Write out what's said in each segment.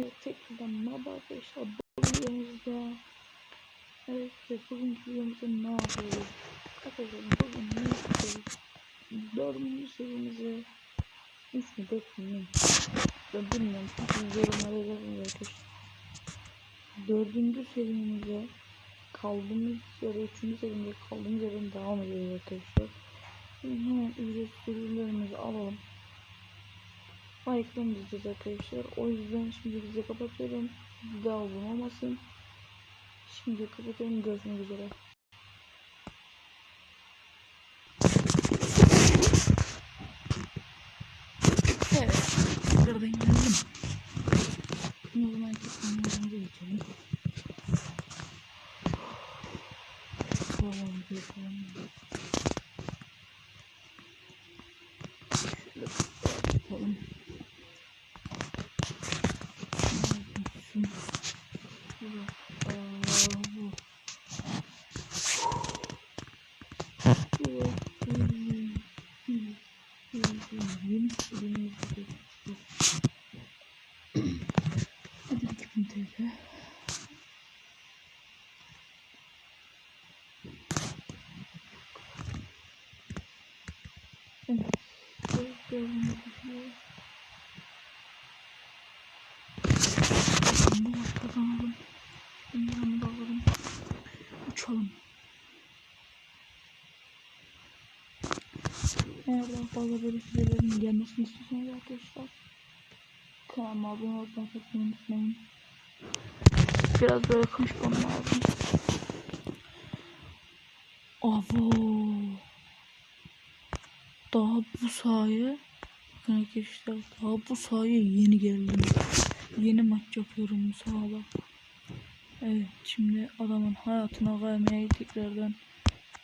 Tekrardan merhaba arkadaşlar. Bu videomuzda Evet bugünkü videomuzda ne yapıyoruz? Arkadaşlar bugün ne yapıyoruz? Dördüncü serimize 3 mü 4 mü? Ben bilmiyorum. Siz yorumlara yazın arkadaşlar. Dördüncü serimize kaldığımız yere, üçüncü serimize kaldığımız yerden devam ediyoruz arkadaşlar. Şimdi hemen ücretsiz ürünlerimizi alalım. Like'dan diyeceğiz arkadaşlar. O yüzden şimdi bize kapatıyorum. Daha uzun olmasın. Şimdi kapatıyorum. Görüşmek üzere. Evet. Geldim. Şimdi o zaman ekranlarımıza geçelim. Tamam. Evet. Bunu kazanalım. Bunları. Uçalım. Eğer daha fazla böyle videoların gelmesini istiyorsanız arkadaşlar kanalıma abone olmayı unutmayın. Biraz böyle konuşmam lazım. Avo. Daha bu sahaya bakın arkadaşlar daha bu sahaya yeni geldim. Yeni maç yapıyorum bu sahada. Evet şimdi adamın hayatına kaymaya tekrardan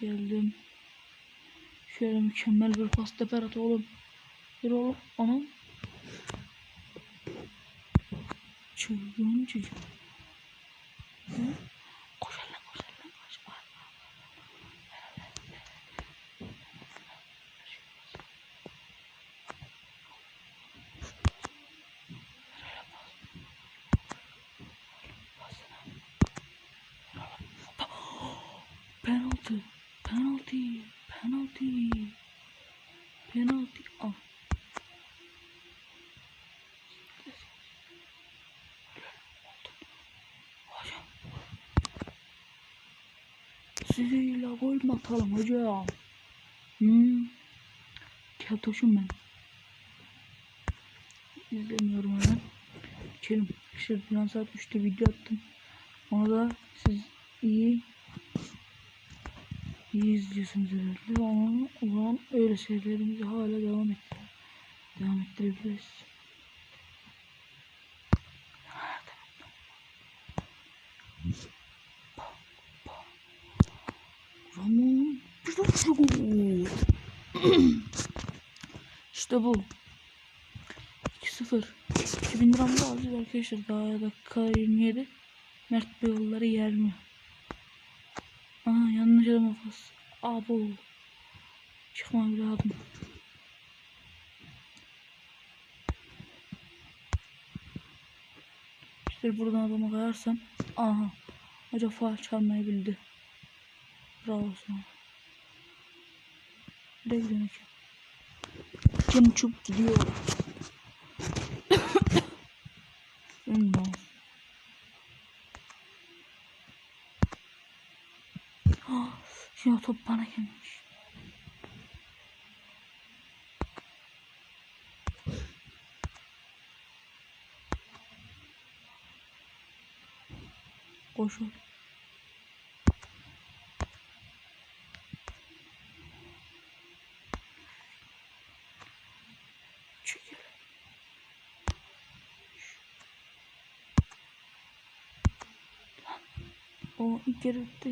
geldim. Şöyle mükemmel bir pas teperat oğlum. Bir oğlum anam. Çılgın çocuk. Hı? Koş lan koş lan koş. Bak, bak, Penaltı. Penaltı. Penaltı. Penaltı. Al. Hocam. Atalım hocam? Hmm. Keltoşum ben. İzlemiyorum hemen. Geçelim. İşte bir saat 3'te video attım. Onu da siz iyi iyi izliyorsunuz herhalde. Ama o zaman öyle şeylerimizi hala devam et. Devam ettirebiliriz. Ramon bir de şu gol. İşte bu. 2-0. 2000 liram da alacağız arkadaşlar. Daha dakika 27. Mert Bey yolları yer mi? Aa yanlış adama pas. Abo. Çıkma evladım. İşte buradan adama kayarsam. Aha. Hoca faal çalmayı bildi. Bravo sana. Gidiyorsun ki? Kim uçup gidiyor. Ah, Ya top bana gelmiş. Koş O ilk yarı bitti.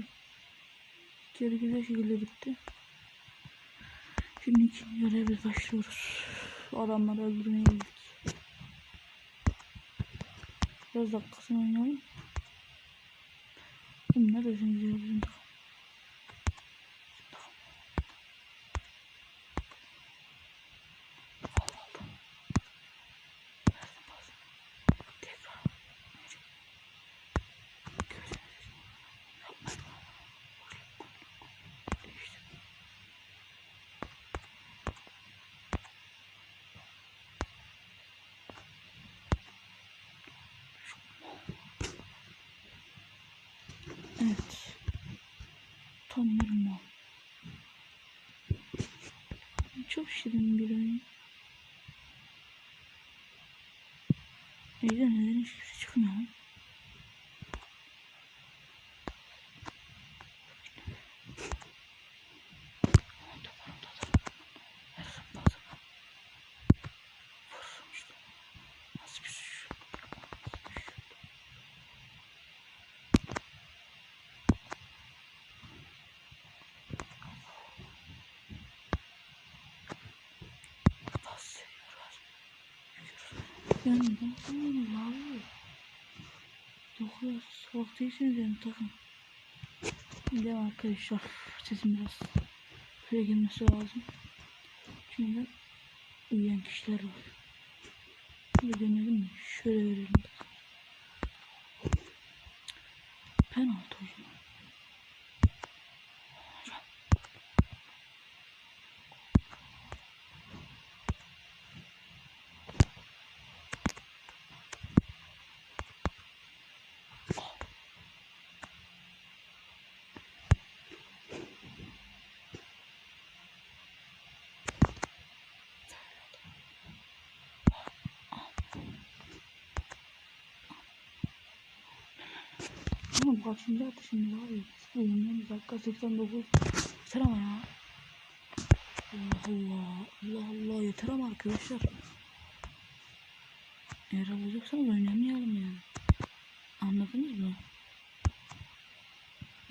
İlk yarı güzel şekilde bitti. Şimdi ikinci yarıya biz başlıyoruz. Adamları öldürmeye gidiyoruz. Biraz dakikasını oynayalım. Oğlum neredesiniz ya Mal. Çok şirin bir oyun. Neyden neden hiçbir şey çıkmıyor Ben sana abi. Dokuyor. Soğuk değilsiniz yani takın. Devam arkadaşlar. Sesim biraz şuraya gelmesi lazım. Çünkü uyuyan kişiler var. Denedim mi? Şöyle verelim. Penaltı o bak şimdi attı şimdi abi. Oyundan dakika 89. Yeter ama ya. Allah Allah. Allah Allah yeter ama arkadaşlar. Eğer alacaksanız oynamayalım yani. Anladınız mı?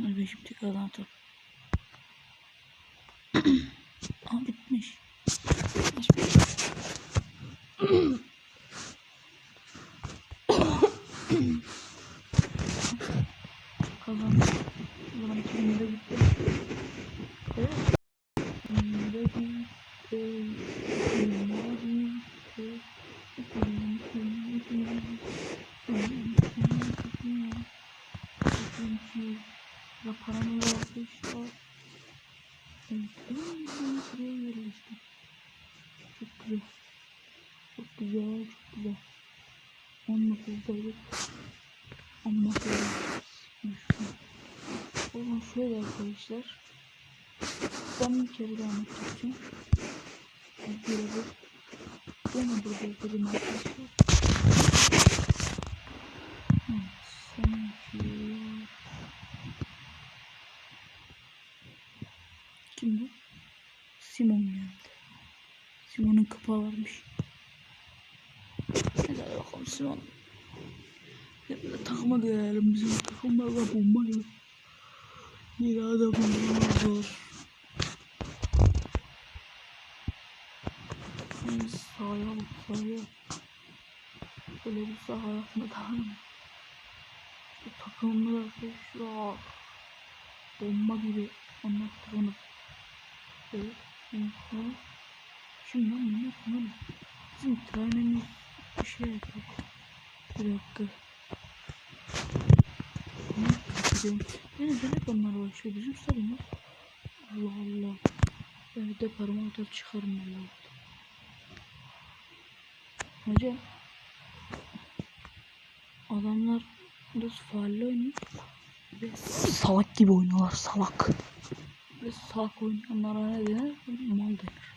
Hadi ben şimdi tekrardan atarım. Aa bitmiş. Bitmiş. Ya paramı vermişler. Buraya yerleştim. Çok güzel. Çok güzel, çok güzel. 19'dayız. Ama Oğlum şöyle arkadaşlar. Ben bir kere anlatacağım. Bir bir. Gene burada dedim arkadaşlar. Kim bu? Simon geldi. Simon'un kapağı varmış. Hadi bakalım Simon. Hep de takıma gelelim bizim takımlarla bomba gibi. Bir adamımız var. Şimdi sahaya bak sahaya. Böyle bir saha hayatında daha mı? Bu takımlar arkadaşlar. Bomba gibi anlattı onu. Evet. Şimdi Şimdi lan bunlar. Bizim trenimiz bir şey yapıyor. Bir dakika. Ne kaçırıyorum? Yine de hep onlar başlıyor. Bizim sarımız. Allah Allah. Ben de parmağı atar çıkarım valla. Hocam. Adamlar da faalle oynuyor. Ve salak gibi oynuyorlar salak. Ve salak oynayanlara ne denir? Mal denir.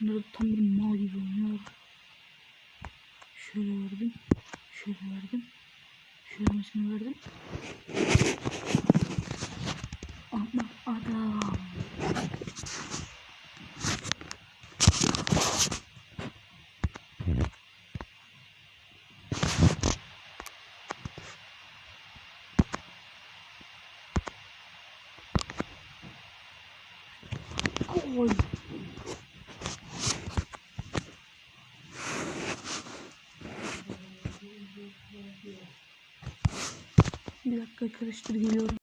Bunlar tam bir mal gibi oynuyor. Şöyle verdim. Şöyle verdim. Şöyle verdim. Ama adam. Gol. Bir dakika karıştır geliyorum.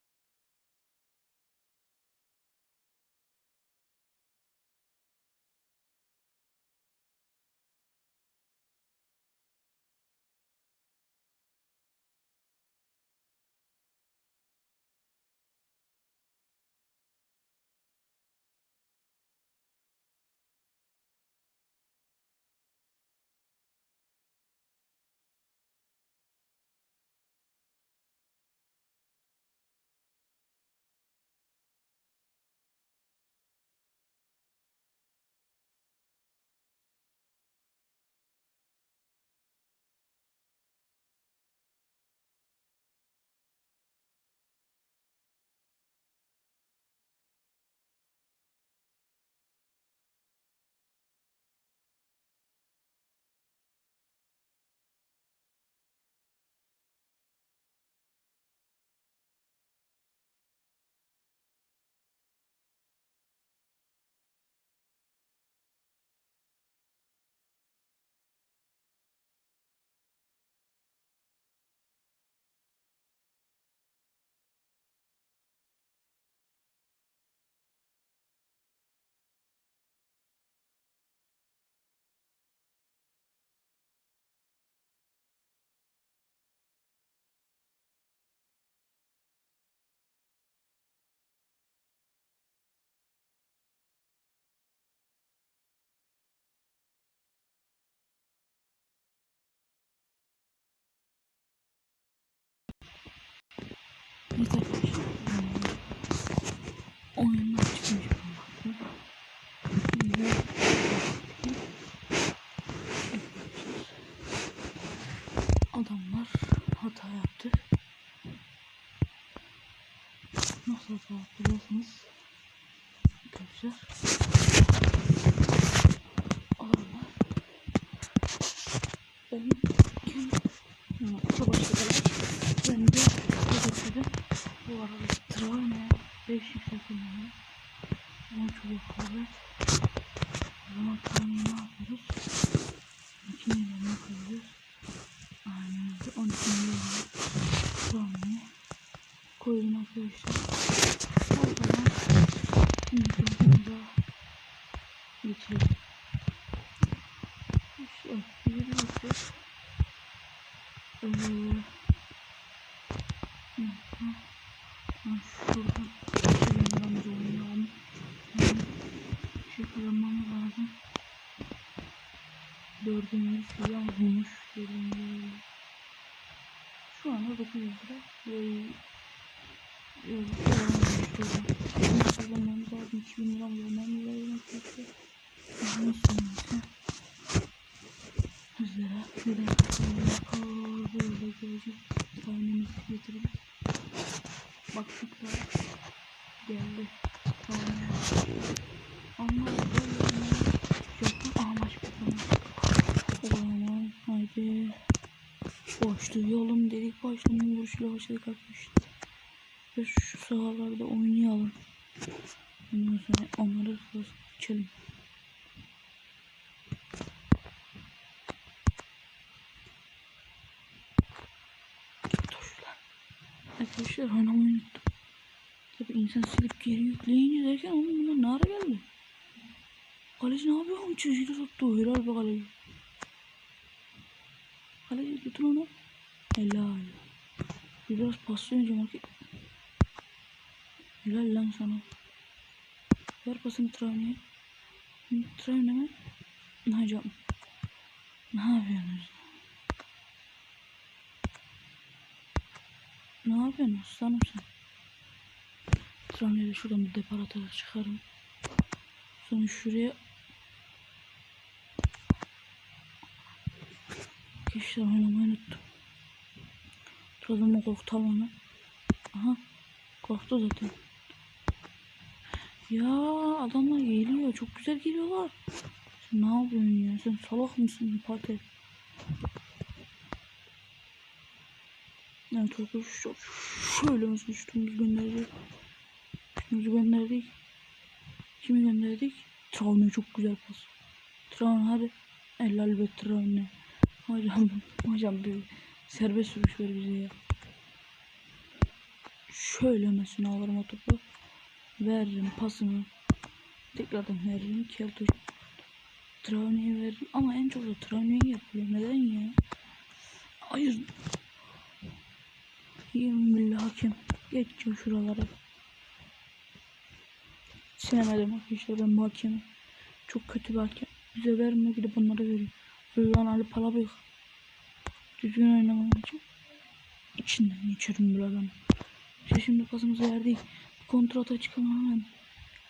Oyundan çıkmış adamlar hata yaptı. Nasıl hata yaptı biliyorsunuz. Arkadaşlar. Adamlar ben 500 yapılmıyor. Ama çok yapıyoruz. O zaman tanrıyı ne yapıyoruz? 2 milyonu koyuyoruz. Aynen 12 milyon tanrıyı koyun arkadaşlar. O zaman videomuza geçelim. İşte yürüyüşü. Ee, Dördüncü suya bulmuş. Dördüncü. Şu anda 900 lira. Ve kullanmamız lazım. 2000 lira vermem lazım. Ondan sonrası bizlere bir dakika böyle gelecek tahminimizi getiririz. Baktık da geldi. Tahmin. Ama böyle Japon amaç bakalım. O zaman haydi. Başlayalım dedik başlamanın vuruşuyla başladık arkadaşlar. Ve şu sahalarda oynayalım. Ondan sonra onları geçelim. Arkadaşlar oynamayı unuttum. Tabi insan silip geri yükleyince derken onun bunlar ne geldi? Kaleci ne yapıyor? Çizgiyle tuttu. Helal be kaleci. Kaleci tutun onu. Helal. Biraz paslayınca market. Helal lan sana. Ver pasını Trabzon'a. Trabzon'a mı? Ne hocam? Ne yapıyorsunuz? Ne yapıyorsun aslanım sen? Trabzon'a şuradan bir deparatör çıkarım. Sonra şuraya Arkadaşlar oynamayı unuttum. Trabzon'a korktu alanı. Aha. Korktu zaten. Ya adamlar geliyor. Çok güzel geliyorlar. Sen ne yapıyorsun ya? Sen salak mısın Pater? Evet arkadaşlar. Şöyle mesela şutumuzu gönderdik. Şutumuzu gönderdik. Kimi gönderdik? Traune çok güzel pas. Traune hadi. Helal be Traune. Hocam, hocam bir serbest vuruş ver bize ya. Şöyle mesela alırım o topu. Veririm pasını. Tekrardan veririm. Keltoş. Traune'ye veririm. Ama en çok da Traune'ye yapıyor. Neden ya? Hayır. 20 milli hakem. Geç şuralara. Sevmedim arkadaşlar ben bu hakemi. Çok kötü bir hakem. Bize vermiyor gidip onlara veriyor. Lan Ali Palabıyık. Düzgün oynamam için. İçinden geçiyorum bir adam. İşte şimdi pasımızı verdik. Bir kontrata çıkalım hemen.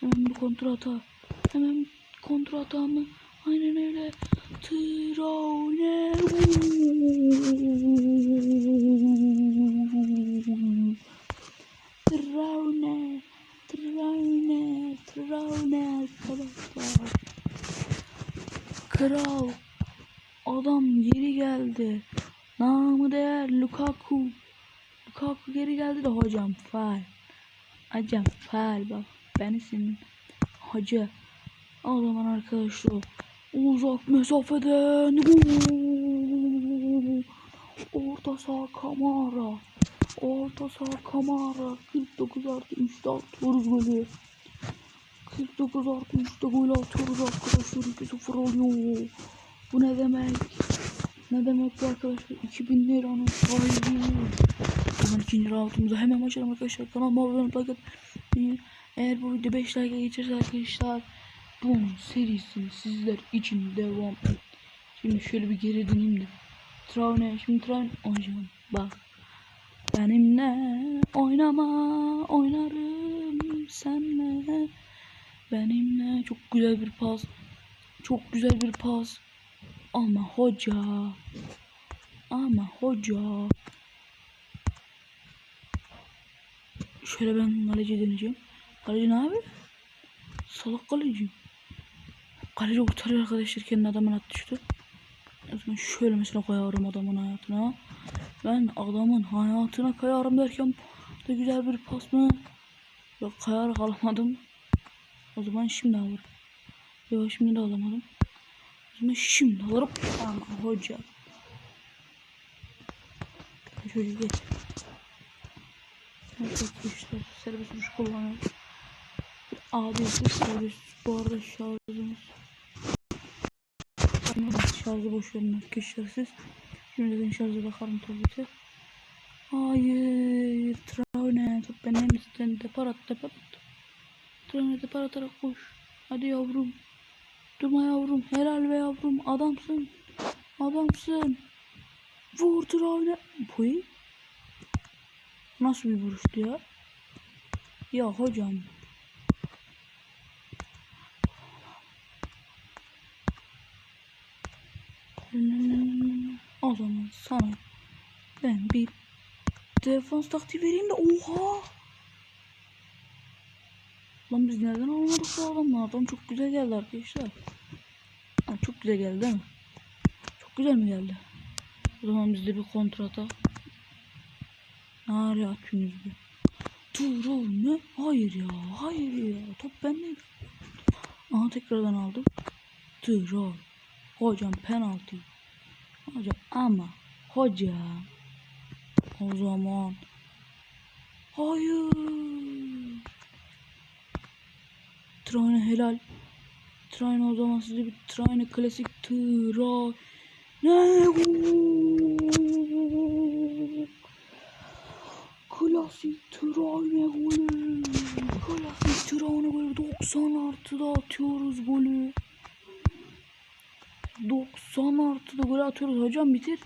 Hemen bir kontrata. Hemen kontrata mı? Aynen öyle. Traune. Traune. Traune. Traune arkadaşlar. Kral. Adam geri geldi. Namı değer Lukaku. Lukaku geri geldi de hocam faal. Hocam faal bak. Beni senin hoca. O zaman arkadaşlar uzak mesafeden orta saha Kamara. Orta saha Kamara 49 artı 3'te atıyoruz golü. 49 artı 3'te gol atıyoruz arkadaşlar 2-0 oluyor. Bu ne demek? Ne demek bu arkadaşlar? 2000 liranın sahibi. Hemen ikinci roundumuzu hemen açalım arkadaşlar. Kanalıma abone olmayı like. Eğer bu video 5 like geçirse arkadaşlar bunun serisini sizler için devam et. Şimdi şöyle bir geri döneyim de. Traune, şimdi Traune hocam bak. Benimle oynama oynarım senle. Benimle çok güzel bir pas. Çok güzel bir pas. Ama hoca. Ama hoca. Şöyle ben kaleci deneyeceğim. Kaleci ne abi? Salak kaleci. Kaleci kurtarıyor arkadaşlar kendi adamın at düştü. Şöyle mesela koyarım adamın hayatına. Ben adamın hayatına kayarım derken da güzel bir pas mı? Yok kayarak alamadım. O zaman şimdi alırım. Yok şimdi de alamadım. O zaman şimdi alırım. Ama hoca. Şöyle geç. Evet arkadaşlar serbest vuruş kullanıyorum. Abi serbest bu arada şarjımız. Şarjı boş verin arkadaşlar siz. Şimdi ben şarja bakarım tabii ki. Hayır. Traune. Top benim üstten depar at depar at. Traune depar atarak koş. Hadi yavrum. Durma yavrum. Helal ve yavrum. Adamsın. Adamsın. Vur Traune. Puy. Nasıl bir vuruştu ya? Ya hocam. O zaman sana ben bir defans taktiği vereyim de oha. Lan biz nereden almadık bu adamlardan? Çok güzel geldi arkadaşlar. Ha, çok güzel geldi değil mi? Çok güzel mi geldi? O zaman biz de bir kontrata. Nereye atıyorsunuz? Dur oğlum ne? Hayır ya. Hayır ya. Top bende. Aha tekrardan aldım. Oğlum. Hocam penaltı. Hocam ama hocam o zaman hayır Trine helal Trine o zaman size bir Trine klasik Trine Klasik Trine golü Klasik Trine golü 90 artıda atıyoruz golü 90 artıda gol atıyoruz. Hocam bitir.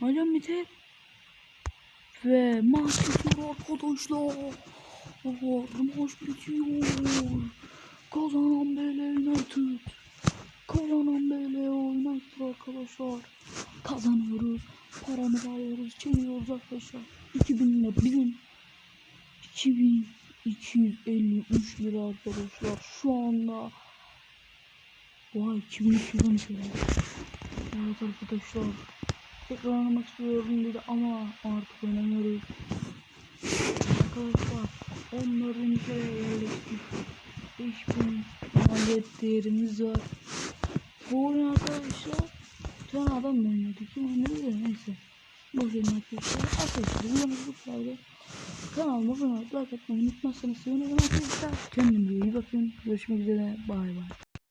Hocam bitir. Ve maç bitiyor arkadaşlar. Maç bitiyor. Kazanan BL United. Kazanan BL United arkadaşlar. Kazanıyoruz. Paramızı alıyoruz. Çeviriyoruz arkadaşlar. 2000 ile 1000. 2253 lira arkadaşlar. Şu anda Vay 2213 lira. Evet arkadaşlar. Tekrar oynamak istiyorum dedi ama artık oynamıyoruz. Arkadaşlar onların ülkeye yerleştik. 5000 maliyet değerimiz var. Bu oyun arkadaşlar bir tane adamla oynadık. Oynadı da neyse. Verin arkadaşlar. Arkadaşlar videomuz bu kadar. Kanalıma abone olmayı, like atmayı unutmazsanız sevinirim arkadaşlar. Kendinize iyi bakın. Görüşmek üzere. Bay bay.